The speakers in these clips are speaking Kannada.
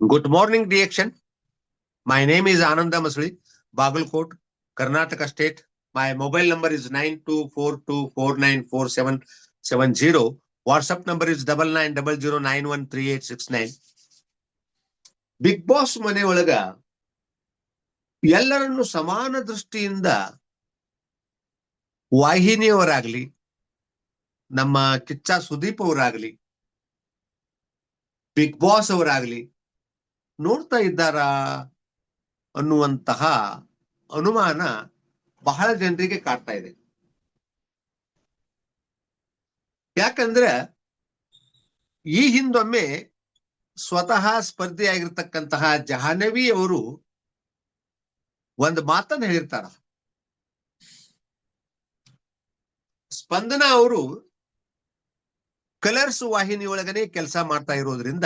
Good morning, DXN. My name is Ananda Masli, Bagalkot, Karnataka State. My mobile number is nine two four two four nine four seven seven zero. WhatsApp number is double nine double zero nine one three eight six nine. Bigg Boss ಮನೆ ಒಳಗ ಎಲ್ಲರನ್ನು ಸಮಾನ ದೃಷ್ಟಿಯಿಂದ ವಾಹಿನಿಯವರಾಗ್ಲಿ ನಮ್ಮ ಕಿಚ್ಚ ಸುದೀಪ್ ಅವರಾಗ್ಲಿ ಬಿಗ್ ಬಾಸ್ ಅವರಾಗ್ಲಿ ನೋಡ್ತಾ ಇದ್ದಾರಾ ಅನ್ನುವಂತಹ ಅನುಮಾನ ಬಹಳ ಜನರಿಗೆ ಕಾಡ್ತಾ ಇದೆ. ಯಾಕಂದ್ರೆ ಈ ಹಿಂದೊಮ್ಮೆ ಸ್ವತಃ ಸ್ಪರ್ಧಿಯಾಗಿರ್ತಕ್ಕಂತಹ ಜಹಾನವಿ ಅವರು ಒಂದು ಮಾತನ್ನ ಹೇಳಿರ್ತಾರ. ಸ್ಪಂದನ ಅವರು ಕಲರ್ಸ್ ವಾಹಿನಿ ಒಳಗನೆ ಕೆಲಸ ಮಾಡ್ತಾ ಇರೋದ್ರಿಂದ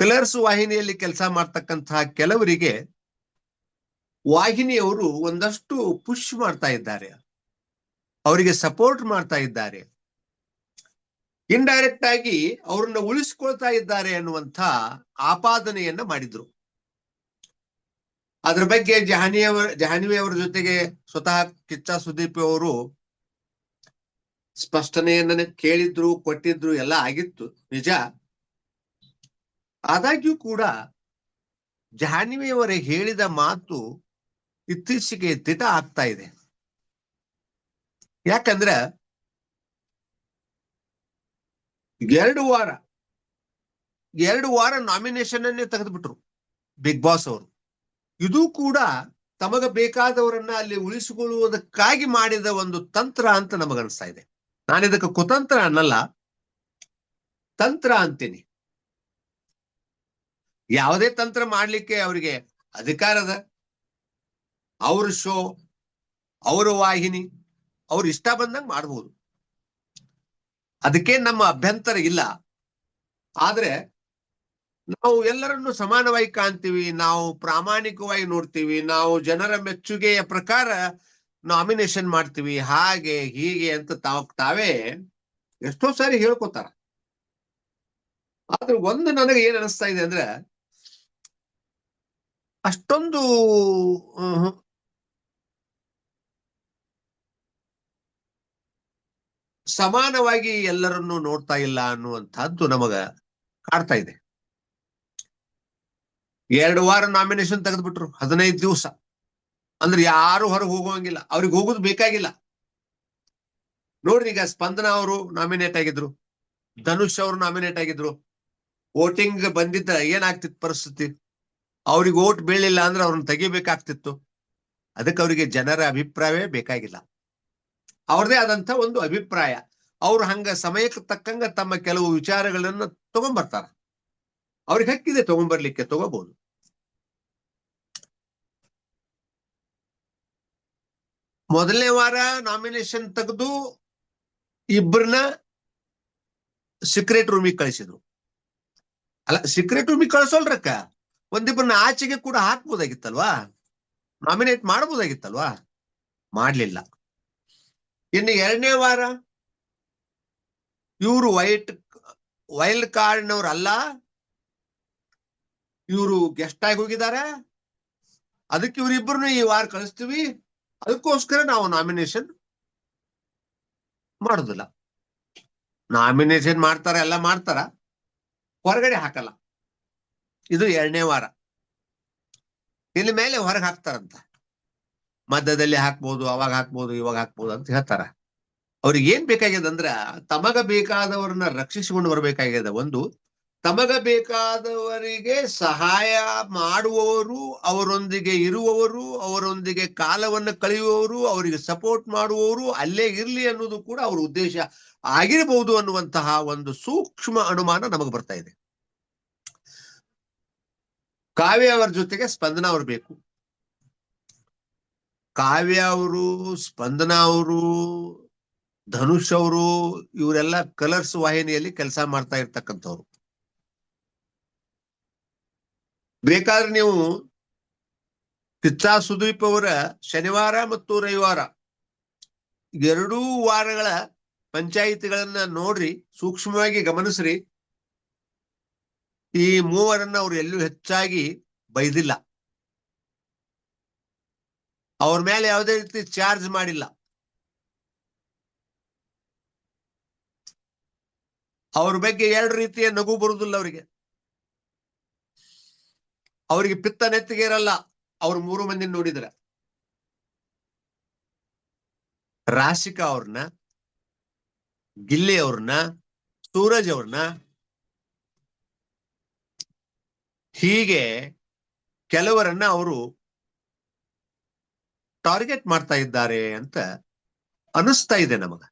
ಕಲರ್ಸ್ ವಾಹಿನಿಯಲ್ಲಿ ಕೆಲಸ ಮಾಡ್ತಕ್ಕಂತಹ ಕೆಲವರಿಗೆ ವಾಹಿನಿಯವರು ಒಂದಷ್ಟು ಪುಷ್ ಮಾಡ್ತಾ ಇದ್ದಾರೆ. ಅವರಿಗೆ ಸಪೋರ್ಟ್ ಮಾಡ್ತಾ ಇದ್ದಾರೆ. ಇಂಡೈರೆಕ್ಟ್ ಆಗಿ ಅವ್ರನ್ನ ಉಳಿಸ್ಕೊಳ್ತಾ ಇದ್ದಾರೆ ಅನ್ನುವಂಥ ಆಪಾದನೆಯನ್ನ ಮಾಡಿದ್ರು. ಅದ್ರ ಬಗ್ಗೆ ಜಹಾನಿಯವರ ಜಹಾನ್ವಿಯವರ ಜೊತೆಗೆ ಸ್ವತಃ ಕಿಚ್ಚ ಸುದೀಪ್ ಅವರು ಸ್ಪಷ್ಟನೆಯನ್ನ ಕೇಳಿದ್ರು, ಕೊಟ್ಟಿದ್ರು, ಎಲ್ಲ ಆಗಿತ್ತು. ನಿಜ. ಆದಾಗ್ಯೂ ಕೂಡ ಜಾಹ್ನವಿಯವರೇ ಹೇಳಿದ ಮಾತು ಇತ್ತೀಚೆಗೆ ದಿಟ ಆಗ್ತಾ ಇದೆ. ಯಾಕಂದ್ರ ಎರಡು ವಾರ ಎರಡು ವಾರ ನಾಮಿನೇಷನ್ ಅನ್ನೇ ತೆಗೆದುಬಿಟ್ರು ಬಿಗ್ ಬಾಸ್ ಅವರು. ಇದು ಕೂಡ ತಮಗ ಬೇಕಾದವರನ್ನ ಅಲ್ಲಿ ಉಳಿಸಿಕೊಳ್ಳುವುದಕ್ಕಾಗಿ ಮಾಡಿದ ಒಂದು ತಂತ್ರ ಅಂತ ನಮಗನ್ಸ್ತಾ ಇದೆ. ನಾನಿದಕ್ಕೆ ಕುತಂತ್ರ ಅನ್ನಲ್ಲ, ತಂತ್ರ ಅಂತೀನಿ. ಯಾವುದೇ ತಂತ್ರ ಮಾಡ್ಲಿಕ್ಕೆ ಅವರಿಗೆ ಅಧಿಕಾರದ ಅವ್ರ ಶೋ, ಅವರ ವಾಹಿನಿ, ಅವ್ರು ಇಷ್ಟ ಬಂದಂಗೆ ಮಾಡಬಹುದು ಅದಕ್ಕೆ ನಮ್ಮ ಅಭ್ಯಂತರ ಇಲ್ಲ. ಆದ್ರೆ ನಾವು ಎಲ್ಲರನ್ನು ಸಮಾನವಾಗಿ ಕಾಣ್ತೀವಿ, ನಾವು ಪ್ರಾಮಾಣಿಕವಾಗಿ ನೋಡ್ತೀವಿ, ನಾವು ಜನರ ಮೆಚ್ಚುಗೆಯ ಪ್ರಕಾರ ನಾಮಿನೇಷನ್ ಮಾಡ್ತೀವಿ, ಹಾಗೆ, ಹೀಗೆ ಅಂತ ತಾವ್, ತಾವೇ ಎಷ್ಟೋ ಸಾರಿ ಹೇಳ್ಕೊತಾರ. ಆದ್ರೆ ಒಂದು ನನಗೆ ಏನ್ ಅನಿಸ್ತಾ ಇದೆ ಅಂದ್ರೆ ಅಷ್ಟೊಂದು ಸಮಾನವಾಗಿ ಎಲ್ಲರನ್ನು ನೋಡ್ತಾ ಇಲ್ಲ ಅನ್ನುವಂಥದ್ದು ನಮಗ ಕಾಡ್ತಾ ಇದೆ. ಎರಡು ವಾರ ನಾಮಿನೇಷನ್ ತೆಗೆದ್ಬಿಟ್ರು, ಹದಿನೈದು ದಿವಸ. ಅಂದ್ರೆ ಯಾರು ಹೊರಗೆ ಹೋಗುವಂಗಿಲ್ಲ, ಅವ್ರಿಗೆ ಹೋಗೋದು ಬೇಕಾಗಿಲ್ಲ. ನೋಡ್ರಿ ಈಗ ಸ್ಪಂದನ ಅವರು ನಾಮಿನೇಟ್ ಆಗಿದ್ರು, ಧನುಷ್ ಅವರು ನಾಮಿನೇಟ್ ಆಗಿದ್ರು. ವೋಟಿಂಗ್ ಬಂದಿದ್ದ ಏನಾಗ್ತಿತ್ತು ಪರಿಸ್ಥಿತಿ? ಅವ್ರಿಗೆ ಓಟ್ ಬೀಳಿಲ್ಲ ಅಂದ್ರೆ ಅವ್ರನ್ನ ತೆಗಿಬೇಕಾಗ್ತಿತ್ತು. ಅದಕ್ಕೆ ಅವರಿಗೆ ಜನರ ಅಭಿಪ್ರಾಯವೇ ಬೇಕಾಗಿಲ್ಲ. ಅವ್ರದೇ ಆದಂತ ಒಂದು ಅಭಿಪ್ರಾಯ. ಅವ್ರು ಹಂಗ ಸಮಯಕ್ಕೆ ತಕ್ಕಂಗ ತಮ್ಮ ಕೆಲವು ವಿಚಾರಗಳನ್ನ ತಗೊಂಡ್ಬರ್ತಾರ ಅವ್ರಿಗೆ ಹಕ್ಕಿದೆ ತಗೊಂಡ್ಬರ್ಲಿಕ್ಕೆ ತಗೋಬಹುದು ಮೊದಲನೇ ವಾರ ನಾಮಿನೇಷನ್ ತೆಗೆದು ಇಬ್ಬರನ್ನ ಸೀಕ್ರೆಟ್ ರೂಮಿಗೆ ಕಳಿಸಿದ್ರು. ಅಲ್ಲ ಸೀಕ್ರೆಟ್ ರೂಮಿಗೆ ಕಳ್ಸೋಲ್ರಕ್ಕ? ಒಂದಿಬ್ಬರನ್ನ ಆಚೆಗೆ ಕೂಡ ಹಾಕ್ಬೋದಾಗಿತ್ತಲ್ವಾ? ನಾಮಿನೇಟ್ ಮಾಡಬಹುದಾಗಿತ್ತಲ್ವಾ ಮಾಡ್ಲಿಲ್ಲ. ಇನ್ನು ಎರಡನೇ ವಾರ, ಇವರು ವೈಟ್ ವೈಲ್ಡ್ ಕಾರ್ಡ್ನವ್ರು ಅಲ್ಲ, ಇವರು ಗೆಸ್ಟ್ ಆಗಿ ಹೋಗಿದ್ದಾರೆ. ಅದಕ್ಕೆ ಇವರಿಬ್ಬರನ್ನು ಈ ವಾರ ಕಳಿಸ್ತೀವಿ. ಅದಕ್ಕೋಸ್ಕರ ನಾವು ನಾಮಿನೇಷನ್ ಮಾಡುದಿಲ್ಲ. ನಾಮಿನೇಷನ್ ಮಾಡ್ತಾರ, ಎಲ್ಲ ಮಾಡ್ತಾರ. ಹೊರಗಡೆ ಹಾಕಲ್ಲ. ಇದು ಎರಡನೇ ವಾರ. ಇಲ್ಲಿ ಮೇಲೆ ಹೊರಗೆ ಹಾಕ್ತಾರಂತ. ಮಧ್ಯದಲ್ಲಿ ಹಾಕ್ಬೋದು, ಅವಾಗ ಹಾಕ್ಬೋದು, ಇವಾಗ ಹಾಕ್ಬೋದು ಅಂತ ಹೇಳ್ತಾರ. ಅವ್ರಿಗೆ ಏನ್ ಬೇಕಾಗ್ಯದ ಅಂದ್ರ, ತಮಗ ಬೇಕಾದವರನ್ನ ರಕ್ಷಿಸಿಕೊಂಡು ಬರಬೇಕಾಗ್ಯದ. ಒಂದು, ತಮಗ ಬೇಕಾದವರಿಗೆ ಸಹಾಯ ಮಾಡುವವರು, ಅವರೊಂದಿಗೆ ಇರುವವರು, ಅವರೊಂದಿಗೆ ಕಾಲವನ್ನು ಕಳೆಯುವವರು, ಅವರಿಗೆ ಸಪೋರ್ಟ್ ಮಾಡುವವರು, ಅಲ್ಲೇ ಇರ್ಲಿ ಅನ್ನೋದು ಕೂಡ ಅವ್ರ ಉದ್ದೇಶ ಆಗಿರಬಹುದು ಅನ್ನುವಂತಹ ಒಂದು ಸೂಕ್ಷ್ಮ ಅನುಮಾನ ನಮಗೆ ಬರ್ತಾ ಇದೆ. ಕಾವ್ಯ ಅವರ ಜೊತೆಗೆ ಸ್ಪಂದನ ಅವ್ರು ಬೇಕು. ಕಾವ್ಯ ಅವರು, ಸ್ಪಂದನ ಅವರು, ಧನುಷ್ ಅವರು, ಇವರೆಲ್ಲ ಕಲರ್ಸ್ ವಾಹಿನಿಯಲ್ಲಿ ಕೆಲಸ ಮಾಡ್ತಾ ಇರ್ತಕ್ಕಂಥವ್ರು. ಬೇಕಾದ್ರೆ ನೀವು ಕಿಚ್ಚಾ ಸುದೀಪ್ ಅವರ ಶನಿವಾರ ಮತ್ತು ರವಿವಾರ ಎರಡೂ ವಾರಗಳ ಪಂಚಾಯಿತಿಗಳನ್ನ ನೋಡ್ರಿ, ಸೂಕ್ಷ್ಮವಾಗಿ ಗಮನಿಸ್ರಿ. ಈ ಮೂವರನ್ನ ಅವ್ರು ಎಲ್ಲೂ ಹೆಚ್ಚಾಗಿ ಬೈದಿಲ್ಲ. ಅವ್ರ ಮೇಲೆ ಯಾವುದೇ ರೀತಿ ಚಾರ್ಜ್ ಮಾಡಿಲ್ಲ. ಅವ್ರ ಬಗ್ಗೆ ಎರಡು ರೀತಿಯ ನಗು ಬರುವುದಿಲ್ಲ ಅವರಿಗೆ. ಅವರಿಗೆ ಪಿತ್ತ ನೆತ್ತಿಗೆ ಇರಲ್ಲ, ಅವ್ರ ಮೂರು ಮಂದಿ ನೋಡಿದ್ರ. ರಾಶಿಕಾ ಅವ್ರನ್ನ ಗಿಲ್ಲಿ ಅವ್ರನ್ನ ಸೂರಜ್ ಅವ್ರನ್ನ ಹೀಗೆ ಕೆಲವರನ್ನ ಅವರು ಟಾರ್ಗೆಟ್ ಮಾಡ್ತಾ ಇದ್ದಾರೆ ಅಂತ ಅನಿಸ್ತಾ ಇದೆ ನಮಗ.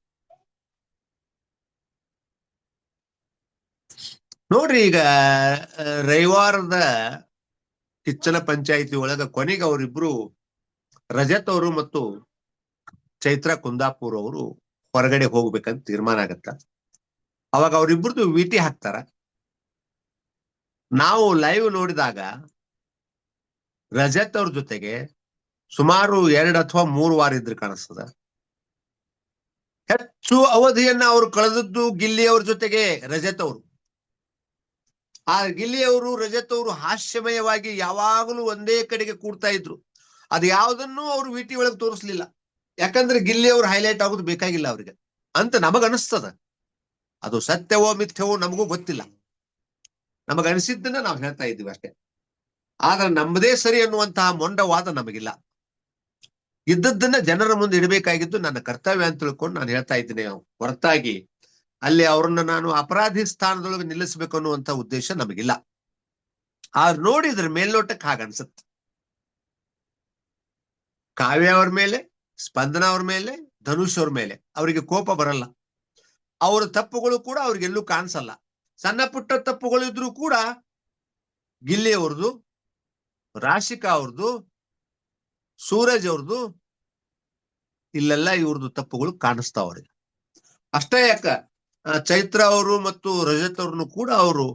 ನೋಡ್ರಿ ಈಗ ರವಿವಾರದ ಕಿಚ್ಚನ ಪಂಚಾಯಿತಿ ಒಳಗ ಕೊನೆಗೆ ಅವರಿಬ್ರು ರಜತ್ ಅವರು ಮತ್ತು ಚೈತ್ರ ಕುಂದಾಪುರ್ ಅವರು ಹೊರಗಡೆ ಹೋಗ್ಬೇಕಂತ ತೀರ್ಮಾನ ಆಗತ್ತ? ಅವಾಗ ಅವರಿಬ್ರದ್ದು ವಿಟಿ ಹಾಕ್ತಾರ? ನಾವು ಲೈವ್ ನೋಡಿದಾಗ ರಜತ್ ಅವ್ರ ಜೊತೆಗೆ ಸುಮಾರು ಎರಡು ಅಥವಾ ಮೂರು ವಾರ ಇದ್ರೆ ಕಾಣಿಸ್ತದ. ಹೆಚ್ಚು ಅವಧಿಯನ್ನ ಅವರು ಕಳೆದದ್ದು ಗಿಲ್ಲಿ ಅವ್ರ ಜೊತೆಗೆ ರಜತ್ ಅವರು. ಆ ಗಿಲ್ಲಿ ಅವರು, ರಜತ್ ಅವರು ಹಾಸ್ಯಮಯವಾಗಿ ಯಾವಾಗಲೂ ಒಂದೇ ಕಡೆಗೆ ಕೂಡ್ತಾ ಇದ್ರು. ಅದು ಯಾವುದನ್ನು ಅವರು ವಿಟಿ ಒಳಗೆ ತೋರಿಸ್ಲಿಲ್ಲ. ಯಾಕಂದ್ರೆ ಗಿಲ್ಲಿ ಅವ್ರು ಹೈಲೈಟ್ ಆಗೋದು ಬೇಕಾಗಿಲ್ಲ ಅವ್ರಿಗೆ. ಅಂತ ನಮಗನಿಸ್ತದ ಅದು ಸತ್ಯವೋ ಮಿಥ್ಯವೋ ನಮಗೂ ಗೊತ್ತಿಲ್ಲ. ನಮಗ ಅನಿಸಿದ್ದನ್ನ ನಾವು ಹೇಳ್ತಾ ಇದ್ದೀವಿ ಅಷ್ಟೇ. ಆದ್ರೆ ನಮ್ಮದೇ ಸರಿ ಅನ್ನುವಂತಹ ಮೊಂಡವಾದ ನಮಗಿಲ್ಲ. ಇದ್ದದ್ದನ್ನ ಜನರ ಮುಂದೆ ಇಡಬೇಕಾಗಿದ್ದು ನನ್ನ ಕರ್ತವ್ಯ ಅಂತ ತಿಳ್ಕೊಂಡು ನಾನು ಹೇಳ್ತಾ ಇದ್ದೀನಿ. ಹೊರತಾಗಿ ಅಲ್ಲಿ ಅವ್ರನ್ನ ನಾನು ಅಪರಾಧಿ ಸ್ಥಾನದೊಳಗೆ ನಿಲ್ಲಿಸಬೇಕು ಅನ್ನುವಂತ ಉದ್ದೇಶ ನಮಗಿಲ್ಲ. ಆದ್ರೆ ನೋಡಿದ್ರೆ ಮೇಲ್ನೋಟಕ್ಕೆ ಹಾಗನ್ಸುತ್ತೆ ಕಾವ್ಯ ಅವ್ರ ಮೇಲೆ, ಸ್ಪಂದನ ಅವ್ರ ಮೇಲೆ, ಧನುಷ್ ಅವ್ರ ಮೇಲೆ ಅವರಿಗೆ ಕೋಪ ಬರಲ್ಲ. ಅವರ ತಪ್ಪುಗಳು ಕೂಡ ಅವ್ರಿಗೆಲ್ಲೂ ಕಾಣಿಸಲ್ಲ. ಸಣ್ಣ ಪುಟ್ಟ ತಪ್ಪುಗಳಿದ್ರು ಕೂಡ ಗಿಲ್ಲಿ ಅವ್ರದ್ದು ರಾಶಿಕಾ ಅವ್ರದ್ದು, ಸೂರಜ್ ಅವ್ರದ್ದು, ಇಲ್ಲೆಲ್ಲ ಇವ್ರದ್ದು ತಪ್ಪುಗಳು ಕಾಣಿಸ್ತಾವ ಅವ್ರಿಗೆ ಅಷ್ಟೇ ಯಾಕ ಚೈತ್ರ ಅವರು ಮತ್ತು ರಜತ್ ಅವ್ರನ್ನು ಕೂಡ ಅವರು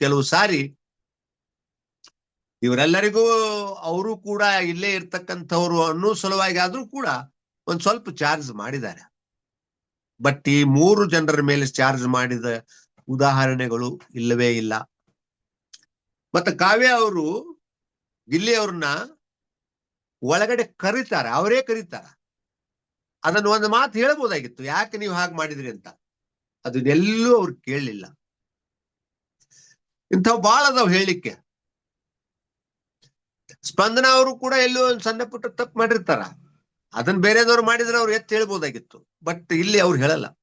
ಕೆಲವು ಸಾರಿ ಇವರೆಲ್ಲರಿಗೂ ಅವರು ಕೂಡ ಇಲ್ಲೇ ಇರ್ತಕ್ಕಂಥವ್ರು ಅನ್ನೋ ಸಲುವಾಗಿ ಆದ್ರೂ ಕೂಡ ಒಂದ್ ಸ್ವಲ್ಪ ಚಾರ್ಜ್ ಮಾಡಿದ್ದಾರೆ. ಬಟ್ ಈ ಮೂರು ಜನರ ಮೇಲೆ ಚಾರ್ಜ್ ಮಾಡಿದ ಉದಾಹರಣೆಗಳು ಇಲ್ಲವೇ ಇಲ್ಲ. ಮತ್ತೆ ಕಾವ್ಯ ಅವರು ಗಿಲ್ಲಿ ಅವ್ರನ್ನ ಒಳಗಡೆ ಕರೀತಾರೆ, ಅವರೇ ಕರೀತಾರ. ಅದನ್ನ ಒಂದು ಮಾತು ಹೇಳ್ಬೋದಾಗಿತ್ತು, ಯಾಕೆ ನೀವು ಹಾಗೆ ಮಾಡಿದ್ರಿ ಅಂತ. ಅದನ್ನೆಲ್ಲೂ ಅವ್ರು ಕೇಳಲಿಲ್ಲ. ಇಂಥವು ಬಾಳ ಅದಾವ್ ಹೇಳಲಿಕ್ಕೆ ಸ್ಪಂದನ ಅವರು ಕೂಡ ಎಲ್ಲೋ ಒಂದು ಸಣ್ಣ ಪುಟ್ಟ ತಪ್ಪು ಮಾಡಿರ್ತಾರ. ಅದನ್ನ ಬೇರೆದವ್ರು ಮಾಡಿದ್ರೆ ಅವ್ರು ಎತ್ತು ಹೇಳ್ಬೋದಾಗಿತ್ತು. ಬಟ್ ಇಲ್ಲಿ ಅವ್ರು ಹೇಳಲ್ಲ.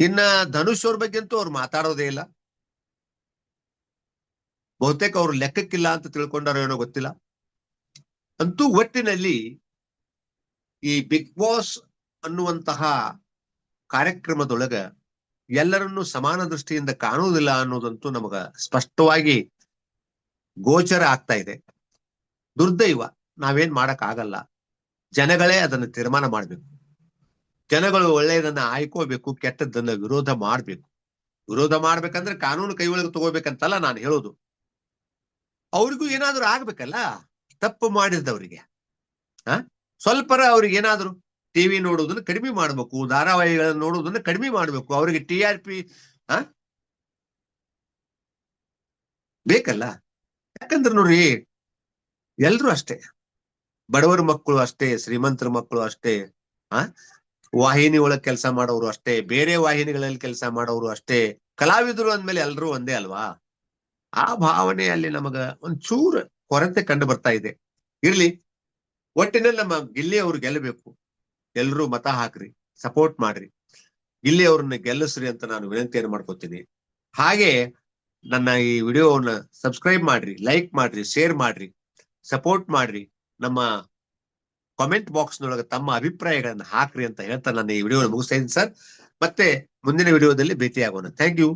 ಇನ್ನ ಧನುಷ್ ಅವ್ರ ಬಗ್ಗೆ ಅಂತೂ ಅವ್ರು ಮಾತಾಡೋದೇ ಇಲ್ಲ. ಬಹುತೇಕ ಅವ್ರು ಲೆಕ್ಕಕ್ಕಿಲ್ಲ ಅಂತ ತಿಳ್ಕೊಂಡಾರೋ ಏನೋ ಗೊತ್ತಿಲ್ಲ. ಅಂತೂ ಒಟ್ಟಿನಲ್ಲಿ ಈ ಬಿಗ್ ಬಾಸ್ ಅನ್ನುವಂತಹ ಕಾರ್ಯಕ್ರಮದೊಳಗ ಎಲ್ಲರನ್ನೂ ಸಮಾನ ದೃಷ್ಟಿಯಿಂದ ಕಾಣುವುದಿಲ್ಲ ಅನ್ನೋದಂತೂ ನಮಗ ಸ್ಪಷ್ಟವಾಗಿ ಗೋಚರ ಆಗ್ತಾ ಇದೆ. ದುರ್ದೈವ, ನಾವೇನ್ ಮಾಡಕ್ ಆಗಲ್ಲ ಜನಗಳೇ ಅದನ್ನ ತೀರ್ಮಾನ ಮಾಡ್ಬೇಕು. ಜನಗಳು ಒಳ್ಳೆಯದನ್ನ ಆಯ್ಕೋಬೇಕು ಕೆಟ್ಟದ್ದನ್ನ ವಿರೋಧ ಮಾಡ್ಬೇಕು. ವಿರೋಧ ಮಾಡ್ಬೇಕಂದ್ರೆ ಕಾನೂನು ಕೈ ಒಳಗೆ ತಗೋಬೇಕಂತಲ್ಲ ನಾನು ಹೇಳೋದು. ಅವ್ರಿಗೂ ಏನಾದ್ರೂ ಆಗ್ಬೇಕಲ್ಲ? ತಪ್ಪು ಮಾಡಿದವರಿಗೆ. ಹ? ಸ್ವಲ್ಪರ ಅವ್ರಿಗೆ ಏನಾದ್ರು ಟಿವಿ ನೋಡೋದನ್ನ ಕಡಿಮೆ ಮಾಡ್ಬೇಕು, ಧಾರಾವಾಹಿಗಳನ್ನ ನೋಡೋದನ್ನ ಕಡಿಮೆ ಮಾಡ್ಬೇಕು, ಅವರಿಗೆ ಟಿ ಆರ್ ಪಿ, ಹ? ಬೇಕಲ್ಲ? ಯಾಕಂದ್ರೆ ನೋಡ್ರಿ ಎಲ್ರು ಅಷ್ಟೇ. ಬಡವರ ಮಕ್ಕಳು ಅಷ್ಟೇ, ಶ್ರೀಮಂತರ ಮಕ್ಕಳು ಅಷ್ಟೇ ಆ ವಾಹಿನಿ ಒಳಗ್ ಕೆಲಸ ಮಾಡೋರು ಅಷ್ಟೇ, ಬೇರೆ ವಾಹಿನಿಗಳಲ್ಲಿ ಕೆಲಸ ಮಾಡೋರು ಅಷ್ಟೇ, ಕಲಾವಿದರು ಅಂದ್ಮೇಲೆ ಎಲ್ಲರೂ ಒಂದೇ ಅಲ್ವಾ? ಆ ಭಾವನೆಯಲ್ಲಿ ನಮಗ ಒಂಚೂರು ಕೊರತೆ ಕಂಡು ಬರ್ತಾ ಇದೆ. ಇರ್ಲಿ, ಒಟ್ಟಿನಲ್ಲಿ ನಮ್ಮ ಗಿಲ್ಲಿ ಅವ್ರು ಗೆಲ್ಲಬೇಕು. ಎಲ್ರೂ ಮತ ಹಾಕ್ರಿ, ಸಪೋರ್ಟ್ ಮಾಡ್ರಿ. ಗಿಲ್ಲಿ ಅವ್ರನ್ನ ಗೆಲ್ಲಿಸ್ರಿ ಅಂತ ನಾನು ವಿನಂತಿಯನ್ನು ಮಾಡ್ಕೋತೀನಿ. ಹಾಗೆ ನನ್ನ ಈ ವಿಡಿಯೋವನ್ನ ಸಬ್ಸ್ಕ್ರೈಬ್ ಮಾಡ್ರಿ, ಲೈಕ್ ಮಾಡ್ರಿ, ಶೇರ್ ಮಾಡ್ರಿ, ಸಪೋರ್ಟ್ ಮಾಡ್ರಿ ನಮ್ಮ ಕಾಮೆಂಟ್ ಬಾಕ್ಸ್ ನೊಳಗೆ ತಮ್ಮ ಅಭಿಪ್ರಾಯಗಳನ್ನ ಹಾಕ್ರಿ ಅಂತ ಹೇಳ್ತಾ ನಾನು ಈ ವಿಡಿಯೋ ಮುಗಿಸ್ತಾ ಇದ್ದೀನಿ ಸರ್. ಮತ್ತೆ ಮುಂದಿನ ವಿಡಿಯೋದಲ್ಲಿ ಭೇಟಿಯಾಗೋಣ. Thank you